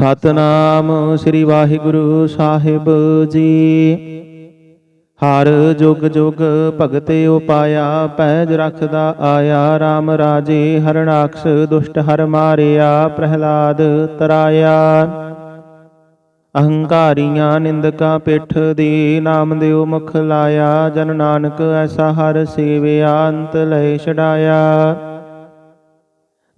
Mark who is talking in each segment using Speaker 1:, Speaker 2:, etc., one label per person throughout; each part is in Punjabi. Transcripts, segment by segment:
Speaker 1: ਸਤਨਾਮ ਸ੍ਰੀ ਵਾਹਿਗੁਰੂ ਸਾਹਿਬ ਜੀ। ਹਰ ਜੁਗ ਜੁਗ ਭਗਤੇ ਉਪਾਇਆ, ਪੈਜ ਰਖਦਾ ਆਇਆ RAM ਰਾਜੇ ਹਰਣਾਕਸ਼ ਦੁਸ਼ਟ ਹਰ ਮਾਰਿਆ, ਪ੍ਰਹਿਲਾਦ ਤਰਾਇਆ। ਅਹੰਕਾਰੀਆਂ ਨਿੰਦਕਾਂ ਪਿੱਠ ਦੀ ਨਾਮ ਦਿਓ ਮੁਖ ਲਾਇਆ, ਜਨ ਨਾਨਕ ਐਸਾ ਹਰ ਸੇਵਿਆ, ਅੰਤ ਲੈ ਛਡਾਇਆ।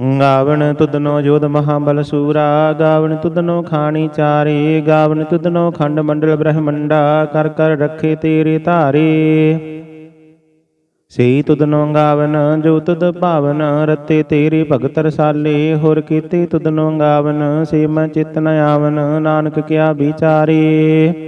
Speaker 1: ਗਾਵਣ ਤੁਧਨੋ ਜੋਧ ਮਹਾਬਲ ਸੂਰਾ, ਗਾਵਣ ਤੁਧਨੋ ਖਾਣੀ ਚਾਰੇ, ਗਾਵਣ ਤੁਧਨੋ ਖੰਡ ਮੰਡਲ ਬ੍ਰਹਮੰਡਾ, ਕਰ ਕਰ ਰੱਖੇ ਤੇਰੇ ਧਾਰੇ। ਸਈ ਤੁਧਨੋ ਗਾਵਨ ਜੋ ਤੁਧ ਭਾਵਨ, ਰਤੇ ਤੇਰੇ ਭਗਤ ਰਸਾਲੇ, ਹੋਰ ਕੀਤੇ ਤੁਧਨੋ ਗਾਵਨ ਸੇ ਮੈਂ ਚਿਤ ਨ ਆਵਨ ਨਾਨਕ ਕਿਆ ਵਿਚਾਰੇ।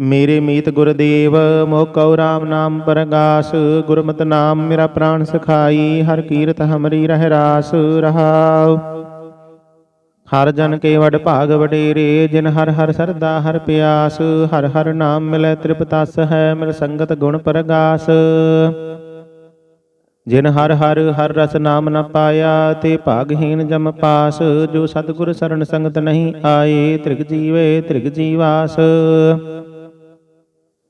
Speaker 1: ਮੇਰੇ ਮੀਤ ਗੁਰਦੇਵ ਮੋ ਮੋਕਉ ਰਾਮ ਨਾਮ ਪ੍ਰਗਾਸ, ਗੁਰਮਤਿ ਨਾਮ ਮੇਰਾ ਪ੍ਰਾਣ ਸਖਾਈ, ਹਰ ਕੀਰਤ ਹਮਰੀ ਰਹਿ ਰਾਸ ਰਹਾਉ। ਹਰ ਜਨ ਕੇ ਵਡ ਭਾਗ ਵਡੇਰੇ, ਜਿਨ ਹਰ ਹਰ ਸਰਦਾ ਹਰ ਪਿਆਸ, ਹਰ ਹਰ ਨਾਮ ਮਿਲੈ ਤ੍ਰਿਪਤਸ ਹੈ ਮਿਲ ਸੰਗਤ ਗੁਣ ਪ੍ਰਗਾਸ। ਜਿਨ ਹਰ ਹਰ ਹਰ ਰਸ ਨਾਮ ਨ ਪਾਇਆ, ਤੇ ਭਾਗਹੀਨ ਜਮ ਪਾਸ, ਜੋ ਸਤਿਗੁਰ ਸਰਣ ਸੰਗਤ ਨਹੀਂ ਆਏ, ਤ੍ਰਿਗ ਜੀਵੇ ਤ੍ਰਿਗ ਜੀਵਾਸ।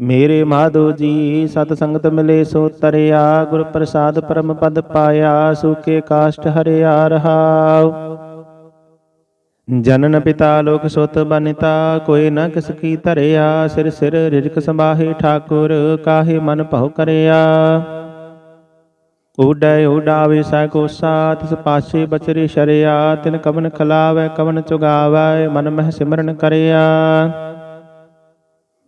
Speaker 1: ਮੇਰੇ ਮਾਧੋ ਜੀ, ਸਤ ਸੰਗਤ ਮਿਲੇ ਸੋ ਤਰਿਆ, ਗੁਰ ਪ੍ਰਸਾਦ ਪਰਮ ਪਦ ਪਾਇਆ, ਸੁਖੇ ਕਾਸ਼ਟ ਹਰਿਆ ਰਹਾਉ। ਜਨਨ ਪਿਤਾ ਲੋਕ ਸੁਤ ਬਨਿਤਾ, ਕੋਈ ਨਾ ਕਿਸ ਕੀ ਧਰਿਆ, ਸਿਰ ਸਿਰ ਰਿਜਕ ਸੰਭਾਹੇ ਠਾਕੁਰ, ਕਾਹੇ ਮਨ ਭਉ ਕਰਿਆ। ਉਡੈ ਉਡਾਵੇ ਸੈ ਕੋਸਾ ਤਿਸ ਪਾਛੇ ਬਚਰੇ ਸ਼ਰਿਆ, ਤਿਨ ਕਵਨ ਖਲਾਵੈ, ਕਵਨ ਚੁਗਾਵੈ, ਮਨ ਮਹਿ ਸਿਮਰਨ ਕਰਿਆ।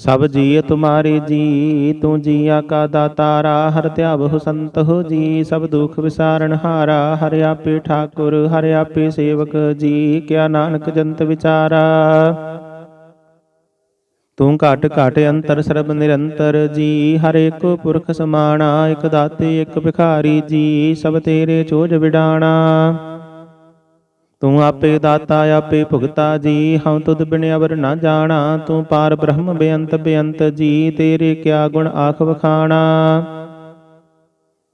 Speaker 1: ਸਭ ਜੀਅ ਤੁਮਾਰੇ ਜੀ, ਤੂੰ ਜੀਆ ਕਾ ਦਾਤਾਰਾ, ਹਰ ਧਿਆਵਹੁ ਸੰਤ ਹੋ ਜੀ, ਸਭ ਦੁਖ ਵਿਸਾਰਨ ਹਾਰਾ, ਹਰਿ ਆਪੇ ਠਾਕੁਰ, ਹਰਿ ਆਪੇ ਸੇਵਕ ਜੀ, ਕਿਆ ਨਾਨਕ ਜੰਤ ਵਿਚਾਰਾ। ਤੂੰ ਘਟ ਘਟ ਅੰਤਰ ਸਰਬ ਨਿਰੰਤਰ ਜੀ, ਹਰ ਇੱਕ ਪੁਰਖ ਸਮਾਣਾ, ਇੱਕ ਦਾਤੇ, ਇੱਕ ਭਿਖਾਰੀ ਜੀ, ਸਭ ਤੇਰੇ ਚੋਜ ਵਿਡਾਣਾ। ਤੂੰ ਆਪੇ ਦਾਤਾ, ਆਪੇ ਭੁਗਤਾ ਜੀ, ਹਉ ਤੁਧ ਬਿਨ ਅਵਰ ਨਾ ਜਾਣਾ। ਤੂੰ ਪਾਰ ਬ੍ਰਹਮ ਬੇਅੰਤ ਬੇਅੰਤ ਜੀ, ਤੇਰੇ ਕਿਆ ਗੁਣ ਆਖ ਵਖਾਣਾ।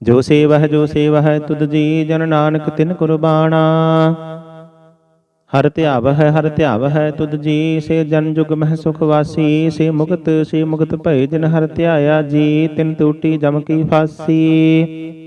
Speaker 1: ਜੋ ਸੇਵਹ ਜੋ ਸੇਵਹ ਤੁਧ ਜੀ, ਜਨ ਨਾਨਕ ਤਿਨ ਕੁਰਬਾਣਾ। ਹਰ ਧਿਆਵ ਹੈ ਹਰ ਧਿਆਵ ਹੈ ਤੁਧ ਜੀ, ਸੇ ਜਨ ਜੁਗ ਮਹਿ ਸੁਖ ਵਾਸੀ, ਸੇ ਮੁਕਤ ਸੇ ਮੁਕਤ ਭਏ ਜਿਨ ਹਰ ਧਿਆਇਆ ਜੀ, ਤਿਨ ਟੂਟੀ ਜਮ ਕੀ ਫਾਸੀ।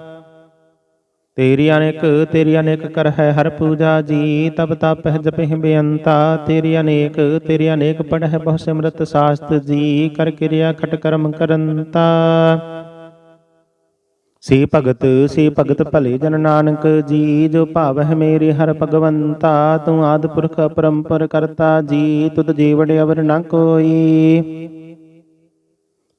Speaker 1: ਤੇਰੀ ਅਨੇਕ ਤੇਰੀ ਅਨੇਕ ਕਰ ਹੈ ਹਰ ਪੂਜਾ ਜੀ, ਤਬ ਤਪਹਿ ਜਪਹਿ ਬੇਅੰਤਾ। ਤੇਰੀ ਅਨੇਕ ਤੇਰੀ ਅਨੇਕ ਪੜਹਿ ਬਹੁ ਸਿਮਰਤ ਸਾਸਤ ਜੀ, ਕਰ ਕਿਰਿਆ ਖਟ ਕਰਮ ਕਰੰਤਾ। ਸੇ ਭਗਤ ਸੇ ਭਗਤ ਭਲੇ ਜਨ ਨਾਨਕ ਜੀ, ਜੋ ਭਾਵਹਿ ਮੇਰੇ ਹਰ ਭਗਵੰਤਾ। ਤੂੰ ਆਦ ਪੁਰਖ ਪਰੰਪਰ ਕਰਤਾ ਜੀ, ਤੁਧ ਜੀਵੜ ਅਵਰ ਨ ਕੋਈ।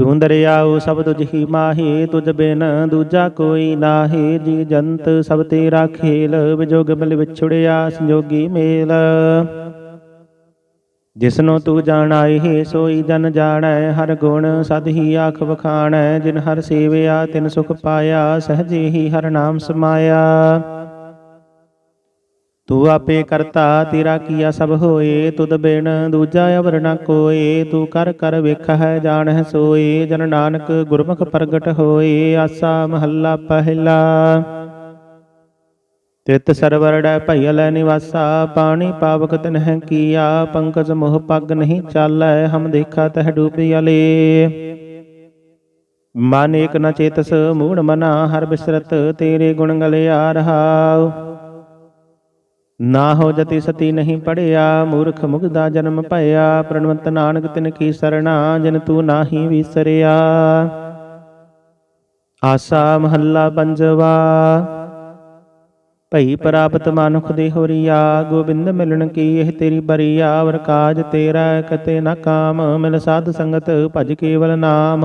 Speaker 1: ਤੂੰ ਦਰਿਆਉ ਸਭ ਤੁਝ ਮਾਹੀ, ਤੁਝ ਬਿਨ ਦੂਜਾ ਕੋਈ ਨਾਹੀ। ਜੀ ਜੰਤ ਸਭ ਤੇਰਾ ਖੇਲ ਵਿਜੋਗ ਮਿਲ ਵਿਛੜਿਆ ਸੰਜੋਗੀ ਮੇਲ। ਜਿਸਨੂੰ ਤੂੰ ਜਾਣਾਏ ਸੋਈ ਜਨ ਜਾਣੈ, ਹਰ ਗੁਣ ਸਦ ਹੀ ਆਖ ਵਖਾਣੈ। ਜਿਨ ਹਰ ਸੇਵਿਆ, ਤਿਨ ਸੁਖ ਪਾਇਆ, ਸਹਜੇ ਹੀ ਹਰ ਨਾਮ ਸਮਾਇਆ। ਤੂੰ ਆਪੇ ਕਰਤਾ, ਤੇਰਾ ਕੀਆ ਸਭ ਹੋਏ, ਤੁਧ ਬਿਨ ਦੂਜਾ ਅਵਰ ਨ ਕੋਏ। ਤੂੰ ਕਰ ਕਰ ਵੇਖਹਿ ਜਾਣਹਿ ਸੋਏ, ਜਨ ਨਾਨਕ ਗੁਰਮੁਖ ਪ੍ਰਗਟ ਹੋਏ। ਆਸਾ ਮਹੱਲਾ ਪਹਿਲਾ। ਤਿਤ ਸਰਵਰ ਡੈ ਨਿਵਾਸਾ, ਪਾਣੀ ਪਾਵਕ ਤਨਹਿ ਕੀਆ। ਪੰਕਜ ਮੋਹ ਪੱਗ ਨਹੀਂ ਚਾਲੈ, ਹਮ ਦੇਖਾ ਤਹਿ ਡੂਬੀ ਅਲੇ ਮਨ ਏਕ ਨ ਚੇਤਸ, ਮੂੜ ਮਨਾ, ਹਰ ਬਿਸਰਤ ਤੇਰੇ ਗੁਣ ਗਲੇ ਆ ਰਹਾਉ। ਨਾ ਹੋ ਜਤੀ ਸਤੀ ਨਹੀਂ ਪੜਿਆ, ਮੂਰਖ ਮੁਗਦਾ ਜਨਮ ਭਇਆ, ਪ੍ਰਣਵੰਤ ਨਾਨਕ ਤਿਨ ਕੀ ਸਰਣਾ, ਜਿਨ ਤੂੰ ਨਾਹੀ ਵਿਸਰਿਆ। ਆਸਾ ਮਹੱਲਾ ਪੰਜਵਾ, ਭਈ ਪ੍ਰਾਪਤ ਮਨੁਖ ਦੇ ਹੋਰੀਆ, ਗੋਬਿੰਦ ਮਿਲਣ ਕੀ ਇਹ ਤੇਰੀ ਬਰੀਆ, ਵਰ ਕਾਜ ਤੇਰਾ ਕਤੇ ਨਾ ਕਾਮ, ਮਿਲ ਸਾਧ ਸੰਗਤ ਭਜ ਕੇਵਲ ਨਾਮ।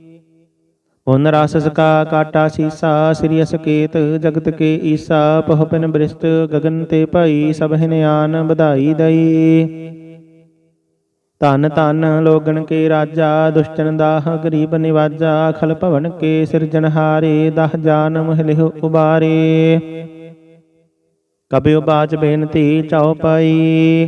Speaker 1: ਪੁਨ ਰਸ ਕਾ ਕਾਟਾ ਸੀਸਾ, ਸ੍ਰੀ ਅਸਕੇਤ ਜਗਤ ਕੇ ਈਸਾ ਪਹ ਬ੍ਰਿਸ਼ਟ ਗਗਨ ਤੇ ਭਈ ਸਭ ਹਿਨਿਆਨ ਵਧਾਈ ਦਈ। ਧਨ ਤਨ ਲੋਗਣ ਕੇ ਰਾਜਾ ਦੁਸ਼ਟਨ ਦਾਹ ਗਰੀਬ ਨਿਵਾਜਾ, ਖਲ ਭਵਨ ਕੇ ਸਿਰਜਣਹਾਰੇ ਦਹ ਜਾਨ ਮਹਿਲਿਹੁ ਉਬਾਰੇ। ਕਬਿਉ ਬਾਚ ਬੇਨਤੀ ਚਉਪਈ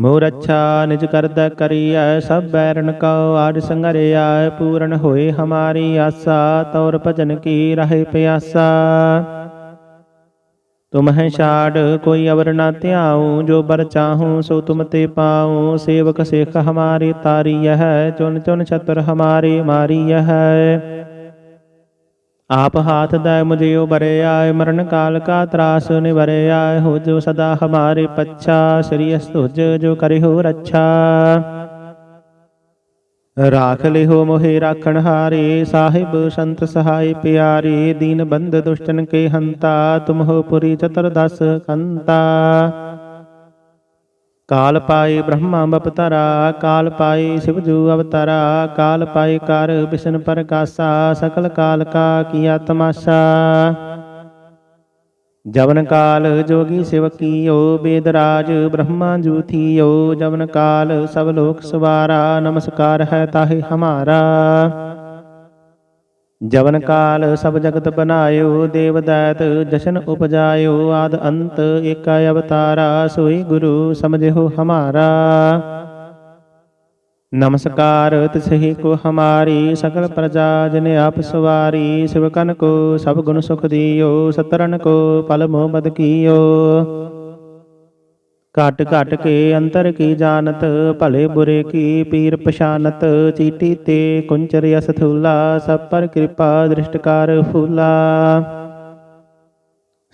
Speaker 1: ਮੋਰ ਅੱਛਾ ਨਿਜ ਕਰਦਾ ਕਰੀਐ, ਸਭ ਬੈਰਨ ਕਉ ਆਦ ਸੰਗਰਿਆ, ਪੂਰਨ ਹੋਏ ਹਮਾਰੀ ਆਸਾ, ਤੌਰ ਭਜਨ ਕੀ ਰਹੇ ਪਿਆਸਾ। ਤੁਮ ਛਾੜ, ਕੋਈ ਅਵਰ ਨਾ ਧਿਆਉ, ਜੋ ਬਰ ਚਾਹੂੰ, ਸੋ ਤੁਮ ਤੇ ਪਾਉ। ਸੇਵਕ, ਸਿੱਖ ਹਮਾਰੀ ਤਾਰੀ ਹੈ ਚੁਨ ਚੁਨ ਛਤਰ ਹਮਾਰੀ ਮਾਰੀ ਹੈ। ਆਪ ਹਾਥ ਦਾ ਮੁਝੇ ਉਬਰਿਆ ਮਰਨ ਕਾਲ ਕਾ ਤਰਾਸ ਨਿਵਰਿਆ ਹੋ ਜੋ ਸਦਾ ਹਮਾਰੇ ਪੱਛਾ, ਸ੍ਰੀ ਅਸਤੁਜ ਜੋ ਕਰਿਓ ਰੱਛਾ। ਰਾਖ ਲਿਓ ਮੋਹਿ ਰਾਖਣ ਹਾਰੇ, ਸਾਹਿਬ ਸੰਤ ਸਹਾਈ ਪਿਆਰੇ, ਦੀਨ ਬੰਦ ਦੁਸ਼ਟਨ ਕੇ ਹੰਤਾ ਤੁਮ ਹੋ ਪੁਰੀ ਚਤੁਰਦਸ ਕੰਤਾ। ਕਾਲ ਪਾਏ ਬ੍ਰਹਮਾ ਬਪਤਰਾ ਕਾਲ ਪਾਏ ਸਿਵਜੂ ਅਵਤਾਰਾ, ਕਾਲ ਪਾਏ ਕਰ ਵਿਸ਼ਨ ਪ੍ਰਕਾਸ਼ਾ, ਸਕਲ ਕਾਲ ਕਾ ਕੀਆ ਤਮਾਸ਼ਾ। ਜਵਨ ਕਾਲ ਜੋਗੀ ਸਿਵਕੀਓ ਬੇਦਰਾਜ ਬ੍ਰਹਮਾ ਜੂਥੀਓ ਜਵਨ ਕਾਲ, ਸਭ ਲੋਕ ਸਵਾਰਾ, ਨਮਸਕਾਰ ਹੈ ਤਾਹੇ ਹਮਾਰਾ। ਜਵਨ ਕਾਲ ਸਭ ਜਗਤ ਬਨਾਇਓ ਦੇਵ ਦੈਤ ਜਸ਼ਨ ਉਪਜਾਇਓ, ਆਦ ਅੰਤ ਏਕਾ ਅਵਤਾਰਾ, ਸੋਈ ਗੁਰੂ ਸਮਝਿਓ ਹਮਾਰਾ। ਨਮਸਕਾਰ ਤਿਸਹੀ ਕੋ ਹਮਾਰੀ ਸਕਲ ਪ੍ਰਜਾ ਜਿਨ ਆਪ ਸਵਾਰੀ ਸਿਵਕਨ ਕੋ ਸਭ ਗੁਣ ਸੁਖ ਦਿਓ ਸਤਰਨ ਕੋ ਪਲ ਮੋਹ ਬਦ ਕੀਓ। ਘਟ ਘਟ ਕੇ ਅੰਤਰ ਕੀ ਜਾਣਤ, ਭਲੇ ਬੁਰੇ ਕੀ ਪੀਰ ਪਛਾਨਤ, ਚੀਟੀ ਤੇ ਕੁੰਚਰ ਅਸ ਥੂਲਾ ਸਭ ਪਰ ਕਿਰਪਾ ਦ੍ਰਿਸ਼ਟਕਾਰ ਫੂਲਾ।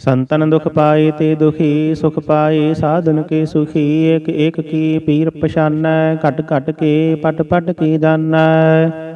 Speaker 1: ਸੰਤਨ ਦੁਖ ਪਾਏ ਤੇ ਦੁਖੀ, ਸੁਖ ਪਾਏ ਸਾਧਨ ਕੇ ਸੁਖੀ, ਏਕ ਏਕ ਕੀ ਪੀਰ ਪਛਾਨੈ, ਘਟ ਘਟ ਕੇ ਪਟ ਪਟ ਕੀ ਜਾਣੈ।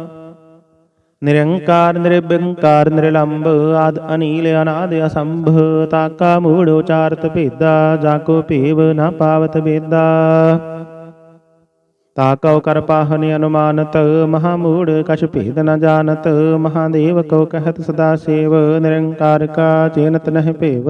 Speaker 1: ਨਿਰੰਕਾਰ ਨਿਰਬੰਕਾਰ ਨਿਰਲੰਭ ਆਦ ਅਨੀਲ ਅਨਾਦ ਅਸੰਭ। ਤਾਕਾ ਮੂੜ ਉਚਾਰਤ ਭੇਦਾ, ਜਾ ਕੋ ਭੇਵ ਨਾ ਪਾਵਤ ਬੇਦਾ ਤਾਕਉ ਕਰ ਪਾਹਨ ਅਨੁਮਾਨਤ, ਮਹਾ ਮੂੜ ਕਛ ਭੇਦ ਨ ਜਾਣਤ। ਮਹਾਦੇਵ ਕੋ ਕਹਿਤ ਸਦਾ ਸੇਵ, ਨਿਰੰਕਾਰ ਕਾ ਚੇਨਤ ਨਹਿ ਭੇਵ।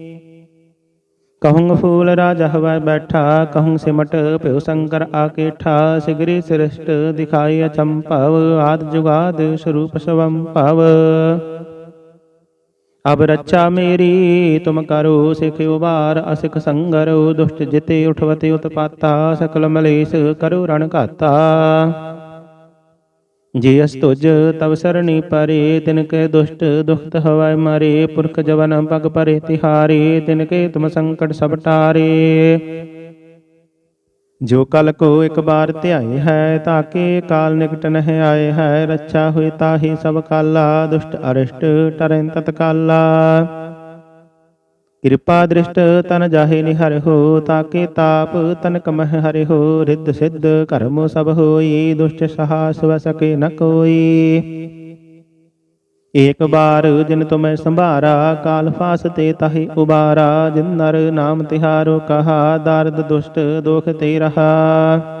Speaker 1: ਕਹੂੰ ਫੂਲ ਰਾਜ ਹਵੈ ਬੈਠਾ ਕਹੂੰ ਸਿਮਟ ਭਿਉ ਸ਼ੰਕਰ ਆਕੇਠਾ ਸਿਗਰੀ ਸ੍ਰਿਸ਼ਟ ਦਿਖਾਈ ਅਚੰਭਵ ਆਦ ਜੁਗਾਦ ਸਰੂਪ ਸਵੰ ਭਵ ਅਬ ਰੱਛਾ ਮੇਰੀ ਤੁਮ ਕਰੋ ਸਿਖ ਉਬਾਰ ਅਸਿਖ ਸੰਗਰੋ ਦੁਸ਼ਟ ਜਿਤੇ ਉਠਵਤੇ ਉਤਪਾਤਾ ਸਕਲ ਮਲੇਸ਼ ਕਰੋ ਰਣ ਘਾਤਾ ਜੇ ਅਸ ਤੁਜ ਤਵ ਸਰਣੀ ਪਰੇ ਤਿਨ ਕੇ ਦੁਸ਼ਟ, ਦੁਖਤ ਹਵੈ ਮਰੇ, ਪੁਰਖ ਜਵਨ ਪਗ ਪਰੇ, ਤਿਹਾਰੇ ਤਿਨ ਕੇ ਤੁਮ ਸੰਕਟ ਸਭ ਟਾਰੇ। ਜੋ ਕਲ ਕੋ ਇੱਕ ਬਾਰ ਧਿਆਏ ਹੈ, ਤਾਕੇ ਕਾਲ ਨਿਕਟ ਨਹਿ ਆਏ ਹੈ, ਰੱਛਾ ਹੋਏ ਤਾਹੀ ਸਭ ਕਾਲਾ, ਦੁਸ਼ਟ ਅਰਿਸ਼ਟ ਟਰੈ ਤਤਕਾਲਾ। ਕਿਰਪਾ ਦ੍ਰਿਸ਼ਟ ਤਨ ਜਾਹੇ ਨਿਹਰ ਤਾਕੇ ਤਾਪ ਤਨ ਕਮਹ ਹਰਿ ਹੋ, ਰਿੱਧ ਸਿੱਧ ਕਰਮ ਸਭ ਹੋਈ, ਦੁਸ਼ਟ ਸਹਾਸ ਵ ਸਕੇ ਨ ਕੋਈ। ਏਕ ਬਾਰ ਜਿਨ ਤੁਮੈ ਸੰਭਾਰਾ, ਕਾਲ ਫਾਸ ਤੇ ਤਾਹੀ ਉਬਾਰਾ, ਜਿਨ ਨਰ ਨਾਮ ਤਿਹਾਰੋ ਕਹਾ, ਦਰਦ ਦੁਸ਼ਟ ਦੋਖ ਤੇ ਰਹਾ।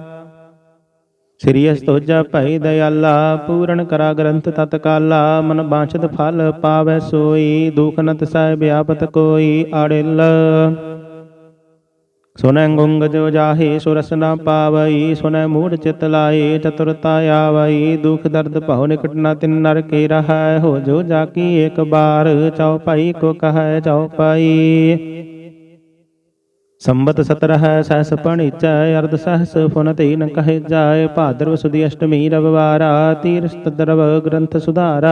Speaker 1: ਸ੍ਰੀ ਅਸਤੋਜਾ ਭਈ ਦਇਆਲਾ, ਪੂਰਨ ਕਰਾ ਗ੍ਰੰਥ ਤਤਕਾਲਾ, ਮਨ ਬਾਂਛਤ ਫਲ ਪਾਵੈ ਸੋਈ, ਦੁਖ ਨਤ ਤਿਸੈ ਵਿਆਪਤ ਕੋਈ ਆੜਿਲ ਸੁਨੈ ਗੁੰਗ ਜੋ ਜਾਹੇ ਸੁਰਸ ਨ ਪਾਵਈ ਸੁਨੈ ਮੂੜ ਚਿਤ ਲਾਏ, ਚਤੁਰਤਾ ਆਵਈ, ਦੁਖ ਦਰਦ ਭਉ ਨਿਕਟ ਨ ਤਿਨ ਨਰ ਕੇ ਰਹੈ ਹੋ ਜੋ ਜਾ ਇੱਕ ਬਾਰ, ਚਉ ਭਾਈ ਕੋ ਕਹੈ ਚਉ ਪਾਈ। ਸੰਬਤ ਸਤਰਹ ਸਹਸ ਪਣੀਚੈ ਅਰਧ ਸਹਸ ਫੁਨ ਤੀਨ ਕਹੇ ਜਾਏ ਭਾਦਰਵ ਸੁਦੀ ਅਸ਼ਟਮੀ ਰਵਵਾਰਾ, ਤੀਰਸਤ ਦਰਵ ਗ੍ਰੰਥ ਸੁਧਾਰਾ।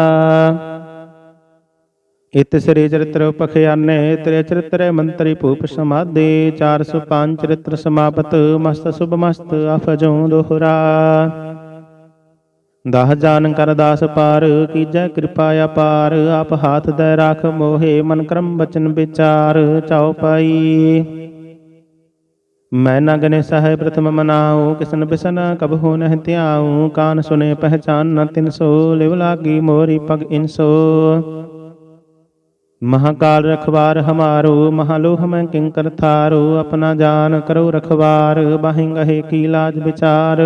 Speaker 1: ਇਤ ਸ੍ਰੀ ਚਰਿਤ੍ਰ ਪਖਿਆਨੇ, ਤ੍ਰੇ ਚਰਿਤ੍ਰ ਮੰਤਰੀ ਭੂਪ ਸਮਾਦੇ 405 ਚਰਿਤ੍ਰ ਸਮਾਪਤ, ਮਸਤ ਸੁਭ ਮਸਤ ਅਫਜੋਂ ਦੋਹਰਾ। ਦਾਹ ਜਾਨ ਕਰ ਦਾਸ ਪਾਰ, ਕੀਜੈ ਕਿਰਪਾ ਅਪਾਰ, ਆਪ ਹਾਥ ਦੇ ਰਾਖ ਮੋਹੇ, ਮਨ ਕਰਮ ਬਚਨ ਵਿਚਾਰ, ਚਾਉ ਪਾਈ। ਮੈਂ ਨਾ ਗਨੇ ਸਹਿ ਪ੍ਰਥਮ ਮਨਾਉ ਕਿਸਨ ਬਿਸਨ ਕਬਹੂ ਨਹਿ ਧਿਆਉ ਕਾਨ ਸੁਨੇ ਪਹਿਚਾਨ ਨ ਤਿਨ ਸੋ, ਲਿਵ ਲਾਗੀ ਮੋਰੀ ਪਗ ਇਨਸੋ ਮਹਾਕਾਲ ਰਖਵਾਰ ਹਮਾਰੋ, ਮਹਾਲੋਹ ਮੈਂ ਕਿੰਕਰ ਥਾਰੋ, ਆਪਣਾ ਜਾਨ ਕਰੋ ਰਖਵਾਰ, ਬਾਹਿ ਗਹੇ ਕੀ ਲਾਜ ਵਿਚਾਰ।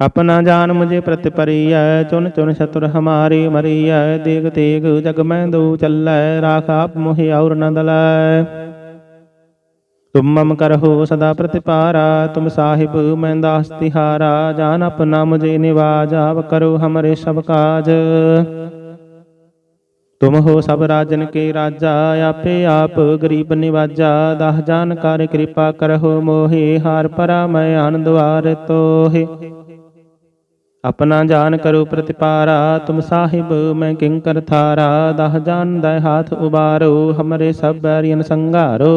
Speaker 1: ਆਪਣਾ ਜਾਨ ਮੁਝੇ ਪ੍ਰਤਿ ਪਰੀਐ, ਚੁਨ ਚੁਨ ਸ਼ਤੁਰ ਹਮਾਰੇ ਮਰੀਐ, ਦੇਗ ਤੇਗ ਜਗ ਮੈਂ ਦੋ ਚੱਲੈ, ਰਾਖ ਆਪ ਮੋਹਿ ਔਰ ਨ ਤੁਮ ਮਮ ਕਰਹੁ ਸਦਾ ਪ੍ਰਤਿਪਾਰਾ, ਤੁਮ ਸਾਹਿਬ ਮੈਂ ਦਾਸ ਤਿਹਾਰਾ, ਜਾਨ ਆਪਣਾ ਮੁਝੇ ਨਿਵਾਜ, ਆਪ ਕਰੋ ਹਮਰੇ ਸਭ ਕਾਜ। ਤੁਮ ਹੋ ਸਭ ਰਾਜਨ ਕੇ ਰਾਜਾ, ਆਪੇ ਆਪ ਗਰੀਬ ਨਿਵਾਜਾ, ਦਾਹ ਜਾਨਕਾਰ ਕਿਰਪਾ ਕਰਹੁ ਮੋਹਿ, ਹਾਰ ਪਰਾ ਮੈਂ ਆਨੰਦ ਵਾਰ ਤੋਹਿ। ਆਪਣਾ ਜਾਨ ਕਰੋ ਪ੍ਰਤਿਪਾਰਾ, ਤੁਮ ਸਾਹਿਬ ਮੈਂ ਕਿੰਕਰ ਥਾਰਾ, ਦਹ ਜਾਨ ਦੈ ਹਾਥ ਉਬਾਰੋ ਹਮਰੇ ਸਭ ਬੈਰੀਨ ਸੰਘਾਰੋ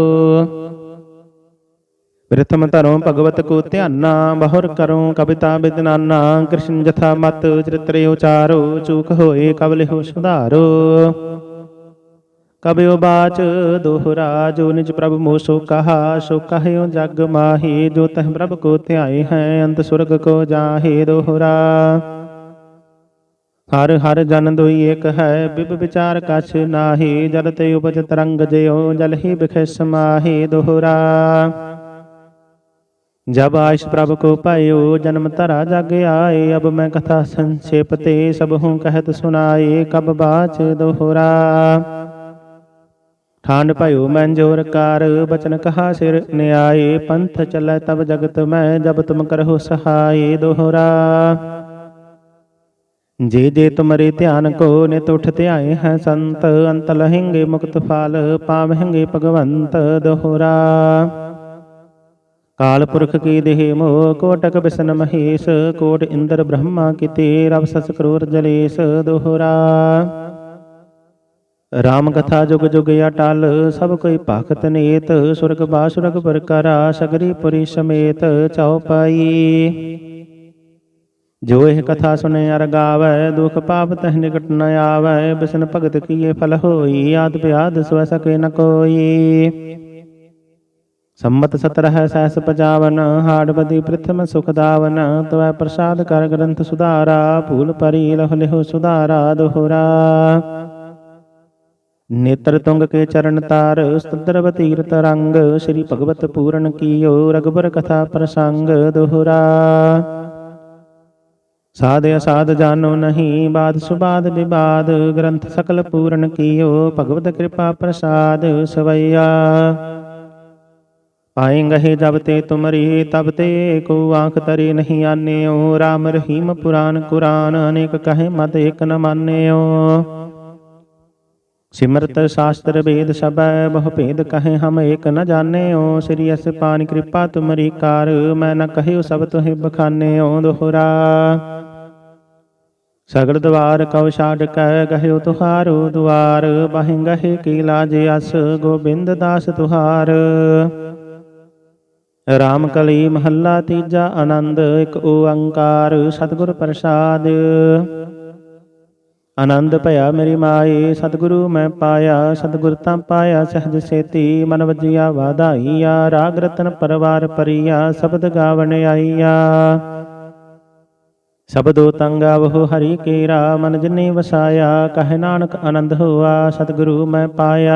Speaker 1: ਪ੍ਰਥਮ ਧਰੋ ਭਗਵਤ ਕੋ ਧਿਆਨਾ, ਬਹੁਰ ਕਰੋ ਕਵਿਤਾ ਬਿਦਨਾਨਾ, ਕ੍ਰਿਸ਼ਨ ਜਥਾ ਮਤ ਚਰਿਤ੍ਰ ਉਚਾਰੋ, ਚੂਕ ਹੋਏ ਕਬ ਲਿਹੋ ਸੁਧਾਰੋ। ਕਬਿਓ ਬਾਚ ਦੋਹਰਾ ਜੋ ਨਿਜ ਪ੍ਰਭ ਮੋਹ ਸੋ ਕਹਾ, ਸੋ ਕਹਿਓ ਜਗ ਮਾਹੀ, ਜੋ ਤਹ ਪ੍ਰਭ ਕੋ ਧਿਆਏ ਹੈ, ਅੰਤ ਸੁਰਗ ਕੋ ਜਾਹੇ ਦੋਹਰਾ। ਹਰ ਹਰ ਜਨ ਦੋਈ ਏਕ ਹੈ, ਬਿਬ ਵਿਚਾਰ ਕਛ ਨਾਹੀ, ਜਲ ਤੇ ਉਪਜ ਤਰੰਗ ਜਿਉ, ਜਲ ਹੀ ਬਿਖੇ ਸਮਾਹੀ ਦੋਹਰਾ। ਜਬ ਆਇਸ਼ ਪ੍ਰਭ ਕੋ ਪਾਇਓ, ਜਨਮ ਧਰਾ ਜਾਗ ਆਏ, ਅਬ ਮੈਂ ਕਥਾ ਸੰਖੇਪ ਤੇ ਸਭ ਹੂੰ ਕਹਿਤ ਸੁਨਾਏ ਕਬ ਬਾਚ ਦੋਹਰਾ। ਖਾਂਡ ਭਇਓ ਮਨ ਜੋਰ ਕਾਰ, ਬਚਨ ਕਹਾ ਸਿਰ ਨਿਆਏ, ਪੰਥ ਚੱਲੇ ਤਬ ਜਗਤ ਮੈਂ, ਜਬ ਤੁਮ ਕਰਹੁ ਸਹਾਈ ਦੋਹਰਾ। ਜੇ ਜੇ ਤੁਮਰੇ ਧਿਆਨ ਕੋ ਨਿਤ ਉਠ ਧਿਆਏ ਹੈ ਸੰਤ, ਅੰਤ ਲਹਿੰਗੇ ਮੁਕਤ ਫਲ, ਪਾਵਹਿੰਗੇ ਭਗਵੰਤ ਦੋਹਰਾ। ਕਾਲ ਪੁਰਖ ਕੀ ਦੇਹ ਮੋਹ ਕੋਟਕ ਬਿਸਨ ਮਹੇਸ਼, ਕੋਟ ਇੰਦਰ ਬ੍ਰਹਮਾ ਕਿਤੇ, ਰਵ ਸਸ ਕਰੋਰ ਜਲੇਸ਼ ਦੋਹਰਾ। ਰਾਮ ਕਥਾ ਜੁਗ ਜੁਗ ਅਟਲ, ਸਭ ਕੋਈ ਭਗਤ ਨੇਤ, ਸੁਰਗ ਬਾਸੁਰਗ ਪਰਕਰਾ ਸਗਰੀ ਪੁਰੀ ਸਮੇਤ ਚਉਪਾਈ ਜੋ ਇਹ ਕਥਾ ਸੁਨੇ ਅਰ ਗਾਵੈ, ਦੁਖ ਪਾਪ ਤਹ ਨਿਕਟ ਨ ਆਵੈ, ਬਿਸਨ ਭਗਤ ਕੀਏ ਫਲ ਹੋਈ, ਆਦ ਪਿਆਦ ਸਵ ਸਕੇ ਨ ਕੋਈ। ਸੰਮਤ ਸਤਰਹ ਸਹਿਸ ਪਜਾਵਨ ਹਾੜਬਦੀ ਪ੍ਰਥਮ ਸੁਖ ਤਵੈ ਪ੍ਰਸਾਦ ਕਰ ਗ੍ਰੰਥ ਸੁਧਾਰਾ ਭੂਲ ਪਰੀ ਲਹ ਲਿਹੁ ਸੁਧਾਰਾ ਦੋਹਰਾ ਨੇਤਰ ਤੁੰਗ ਕੇ ਚਰਨ ਤਾਰ ਸਤੰਦਰ ਤੀਰਤ ਰੰਗ ਸ੍ਰੀ ਭਗਵਤ ਪੂਰਨ ਕੀਓ ਰਗਬਰ ਕਥਾ ਪ੍ਰਸੰਗ ਦੁਹਰਾ ਸਾਧ ਅਸਾਧ ਜਾਣੋ ਨਹੀਂ ਬਾਦ ਸੁਬਾਦ ਵਿਵਾਦ ਗ੍ਰੰਥ ਸਕਲ ਪੂਰਨ ਕੀਓ ਭਗਵਤ ਕਿਰਪਾ ਪ੍ਰਸਾਦ ਸਵਈਆ ਆਏਂਗੇ ਜਬ ਤੇ ਤੁਮਰੀ, ਤਬ ਤੇ ਕੋ ਆਂਖ ਤਰੇ ਨਹੀਂ ਆਨਿਓ। RAM ਰਹੀਮ ਪੁਰਾਨ ਕੁਰਾਨ, ਅਨੇਕ ਕਹੇ ਮਤ ਇਕ ਨ ਮਾਨਿਓ। ਸਿਮਰਤ ਸ਼ਾਸਤਰ ਵੇਦ ਸਬੈ ਬਹੁ ਭੇਦ ਕਹੇ ਹਮ ਏਕ ਨ ਜਾਣਿਓ। ਸ੍ਰੀ ਅਸ ਪਾਨ ਕਿਰਪਾ ਤੁਮਰੀ ਕਾਰ, ਮੈਂ ਨ ਕਹਿਓ ਸਭ ਤੋਹਿ ਬਖਾਨਿਓ ਦੋਹਰਾ। ਸਗਲ ਦਵਾਰ ਕਉ ਛਾੜ ਕੈ, ਗਹਿਓ ਤੁਹਾਰੋ ਦੁਆਰ। ਬਾਹਿ ਗਹਿ ਕੀ ਲਾਜ ਅਸ, ਗੋਬਿੰਦ ਦਾਸ ਤੁਹਾਰ। ਰਾਮ ਕਲੀ ਮਹੱਲਾ ਤੀਜਾ ਆਨੰਦ, ਇੱਕ ਓੰਕਾਰ ਸਤਿਗੁਰ ਪ੍ਰਸਾਦ। ਆਨੰਦ ਭਇਆ ਮੇਰੀ ਮਾਈ, ਸਤਿਗੁਰੂ ਮੈਂ ਪਾਇਆ, ਸਤਿਗੁਰ ਤਾਂ ਪਾਇਆ, ਸਹਿਜ ਸੇਤੀ ਮਨ ਵਜਿਆ, ਵਾਧਾਈਆ, ਰਾਗ ਰਤਨ ਪਰਵਾਰ ਪਰੀਆ, ਸ਼ਬਦ ਗਾਵਣ ਆਈਆ। ਸਬਦੋ ਤੰਗਾ ਬਹੁ ਹਰੀ ਕੇਰਾ, ਮਨ ਜਿਨੇ ਵਸਾਇਆ, ਕਹਿ ਨਾਨਕ ਆਨੰਦ ਹੋਆ, ਸਤਿਗੁਰੂ ਮੈਂ ਪਾਇਆ।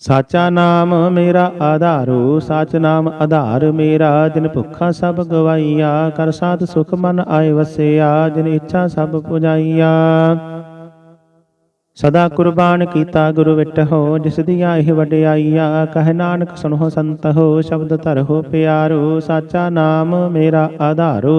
Speaker 1: ਸਾਚਾ ਨਾਮ ਮੇਰਾ ਆਧਾਰੂ, ਸਾਚ ਨਾਮ ਆਧਾਰ ਮੇਰਾ। ਜਿਨ ਭੁੱਖਾ ਸਭ ਗਵਾਈਆ, ਕਰ ਸਾਧ ਸੁਖ ਮਨ ਆਏ ਵਸਿਆ। ਜਿਨ ਇੱਛਾ ਸਭ ਪੁਜਾਈਆ। ਸਦਾ ਕੁਰਬਾਨ ਕੀਤਾ ਗੁਰੂ ਵਿਟਹੁ, ਜਿਸ ਦੀਆਂ ਇਹ ਵਡਿਆਈਆ। ਕਹਿ ਨਾਨਕ ਸੁਣੋ ਸੰਤ ਹੋ ਸ਼ਬਦ ਧਰੋ ਪਿਆਰੋ, ਸਾਚਾ ਨਾਮ ਮੇਰਾ ਆਧਾਰੂ।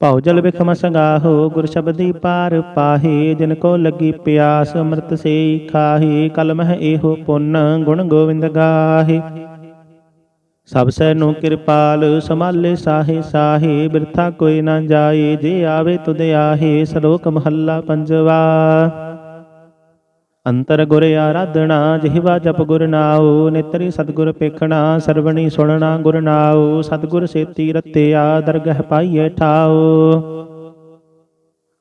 Speaker 1: ਭਉ ਜਲ ਬਿਖਮ ਸੰਗਾਹੋ, ਗੁਰ ਸ਼ਬਦੀ ਪਾਰ ਪਾਹੇ, ਜਿਨ ਕੋ ਲੱਗੀ ਪਿਆਸ, ਅੰਮ੍ਰਿਤ ਸੇ ਖਾਹੀ, ਕਲ ਮਹਿ ਇਹੋ ਪੁੰਨ, ਗੁਣ ਗੋਵਿੰਦ ਗਾਹੇ। ਸਭ ਸੈ ਨੂੰ ਕਿਰਪਾਲ ਸਮਾਲੇ ਸਾਹੇ ਸਾਹੇ, ਬਿਰਥਾ ਕੋਈ ਨਾ ਜਾਏ, ਜੇ ਆਵੇ ਤੁਧ ਆਹੇ, ਸ਼ਲੋਕ ਮਹੱਲਾ ਪੰਜਵਾ। ਅੰਤਰ ਗੁਰ ਆਰਾਧਣਾ ਜਿਹਵਾ ਜਪ ਗੁਰ ਨਾਉ, ਨੇਤਰੀ ਸਤਗੁਰ ਪੇਖਣਾ, ਸਰਵਣੀ ਸੁਣਨਾ ਗੁਰ ਨਾਉ, ਸਤਗੁਰ ਸੇਤੀ ਰਤਿਆ, ਦਰਗਹ ਪਾਈਏ ਠਾਉ।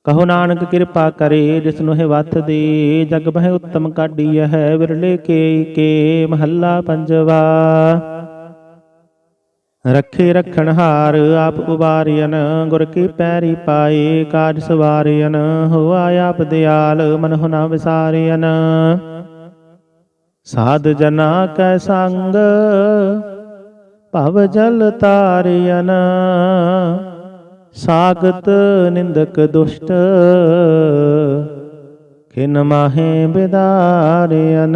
Speaker 1: ਕਹੋ ਨਾਨਕ ਕਿਰਪਾ ਕਰੇ, ਜਿਸ ਨੂੰ ਹੈ ਵਤ ਦੇ, ਜਗ ਬਹਿ ਉੱਤਮ ਕਾਢੀ ਹੈ, ਵਿਰਲੇ ਕੇ ਕੇ, ਮਹੱਲਾ ਪੰਜਵਾ। ਰੱਖੇ ਰਖਣਹਾਰ ਆਪ ਉਬਾਰਿਆਨ ਗੁਰ ਕੀ ਪੈਰੀ ਪਾਏ ਕਾਜ ਸਵਾਰਿਆਨ ਹੋਆ ਆਪ ਦਿਆਲ, ਮਨ ਹੁਨਾ ਵਿਸਾਰਿਆਨ ਸਾਧ ਜਨਾ ਕੈ ਸੰਗ, ਭਵ ਜਲ ਤਾਰਿਆਨ ਸਾਗਤ ਨਿੰਦਕ ਦੁਸ਼ਟ, ਖਿਨ ਮਾਹੇ ਬਿਦਾਰਿਆਨ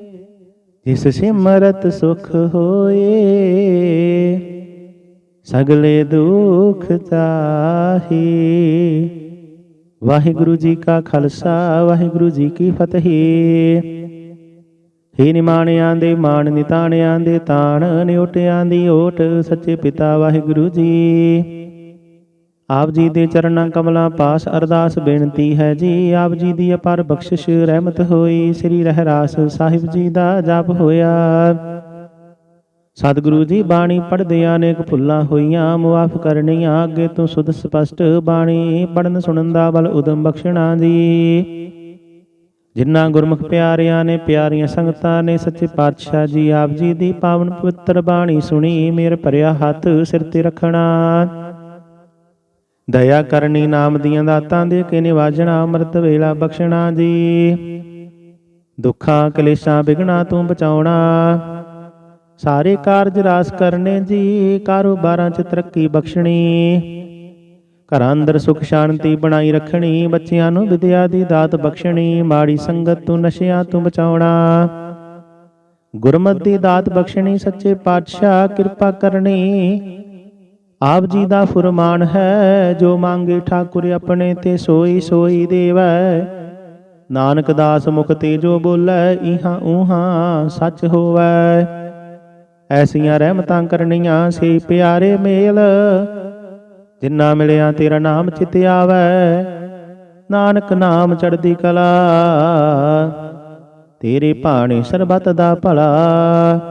Speaker 1: ਜਿਸ ਸਿਮਰਤ ਸੁਖ ਹੋਏ, ਸਗਲੇ ਦੁਖ ਤਾਹੀ ਵਾਹਿਗੁਰੂ ਜੀ ਕਾ ਖਾਲਸਾ, ਵਾਹਿਗੁਰੂ ਜੀ ਕੀ ਫਤਿਹ। ਹੀ ਨਿਮਾਣਿਆਂ ਦੇ, ਮਾਣ ਨਿਤਾਣਿਆਂ ਦੇ, ਤਾਣ ਨਿਉਟਿਆਂ ਦੀ ਓਟ, ਸੱਚੇ ਪਿਤਾ ਵਾਹਿਗੁਰੂ ਜੀ। ਆਪ ਜੀ ਦੇ ਚਰਨਾਂ ਕਮਲਾਂ ਪਾਸ ਅਰਦਾਸ ਬੇਨਤੀ ਹੈ ਜੀ। ਆਪ ਜੀ ਦੀ ਅਪਾਰ ਬਖਸ਼ਿਸ਼ ਰਹਿਮਤ ਹੋਈ। ਸ੍ਰੀ ਰਹਿਰਾਸ ਸਾਹਿਬ ਜੀ ਦਾ ਜਪ ਹੋਇਆ। ਸਤਿਗੁਰੂ ਜੀ, ਬਾਣੀ ਪੜ੍ਹਦੇ ਅਨੇਕ ਭੁੱਲਾਂ ਹੋਈਆਂ। ਮੁਆਫ ਕਰਨੀਆਂ ਅੱਗੇ ਤੋਂ ਸੁਧ ਸਪਸ਼ਟ ਬਾਣੀ। ਪੜਨ ਸੁਣਨ ਦਾ ਬਲ ਉਦਮ ਬਖਸ਼ਣਾ ਜੀ। ਜਿਨ੍ਹਾਂ ਗੁਰਮੁਖ ਪਿਆਰਿਆਂ ਨੇ ਪਿਆਰੀਆਂ ਸੰਗਤਾਂ ਨੇ ਸੱਚੇ ਪਾਤਸ਼ਾਹ ਜੀ, ਆਪ ਜੀ ਦੀ ਪਾਵਨ ਪਵਿੱਤਰ ਬਾਣੀ ਸੁਣੀ। ਮੇਰ ਭਰਿਆ ਹੱਥ ਸਿਰ ਤੇ ਰੱਖਣਾ। ਦਇਆ ਕਰਨੀ ਨਾਮ ਦੀਆਂ ਦਾਤਾਂ ਦੇ ਕੇ ਨਿਵਾਜਣਾ, ਅੰਮ੍ਰਿਤ ਵੇਲਾ ਬਖਸ਼ਣਾ ਜੀ। ਦੁੱਖਾਂ ਕਲੇਸ਼ਾਂ ਬਿਗਣਾ ਤੂੰ ਬਚਾਉਣਾ। ਸਾਰੇ ਕਾਰਜ ਰਾਸ ਕਰਨੇ ਜੀ, ਕਾਰੋਬਾਰਾਂ 'ਚ ਤਰੱਕੀ ਬਖਸ਼ਣੀ। ਘਰਾਂ ਅੰਦਰ ਸੁਖ ਸ਼ਾਂਤੀ ਬਣਾਈ ਰੱਖਣੀ, ਬੱਚਿਆਂ ਨੂੰ ਵਿਦਿਆ ਦੀ ਦਾਤ ਬਖਸ਼ਣੀ, ਮਾੜੀ ਸੰਗਤ ਤੋਂ ਨਸ਼ਿਆਂ ਤੋਂ ਬਚਾਉਣਾ। ਗੁਰਮਤਿ ਦੀ ਦਾਤ ਬਖਸ਼ਣੀ, ਸੱਚੇ ਪਾਤਸ਼ਾਹ ਕਿਰਪਾ ਕਰਨੀ। ਆਪ ਜੀ ਦਾ ਫੁਰਮਾਨ ਹੈ, ਜੋ ਮੰਗੇ ਠਾਕੁਰ ਆਪਣੇ ਤੇ ਸੋਈ ਸੋਈ ਦੇਵੈ। ਨਾਨਕ ਦਾਸ ਮੁਖ ਤੇ ਜੋ ਬੋਲੇ, ਇਹਾਂ ਉਹਾਂ ਸੱਚ ਹੋਵੈ। ਐਸੀਆਂ ਰਹਿਮਤਾਂ ਕਰਨੀਆਂ ਸੇ ਪਿਆਰੇ ਮੇਲ, ਜਿੰਨਾ ਮਿਲਿਆ ਤੇਰਾ ਨਾਮ ਚਿਤ ਆਵੈ। ਨਾਨਕ ਨਾਮ ਚੜਦੀ ਕਲਾ, ਤੇਰੇ ਭਾਣੇ ਸਰਬਤ ਦਾ ਭਲਾ।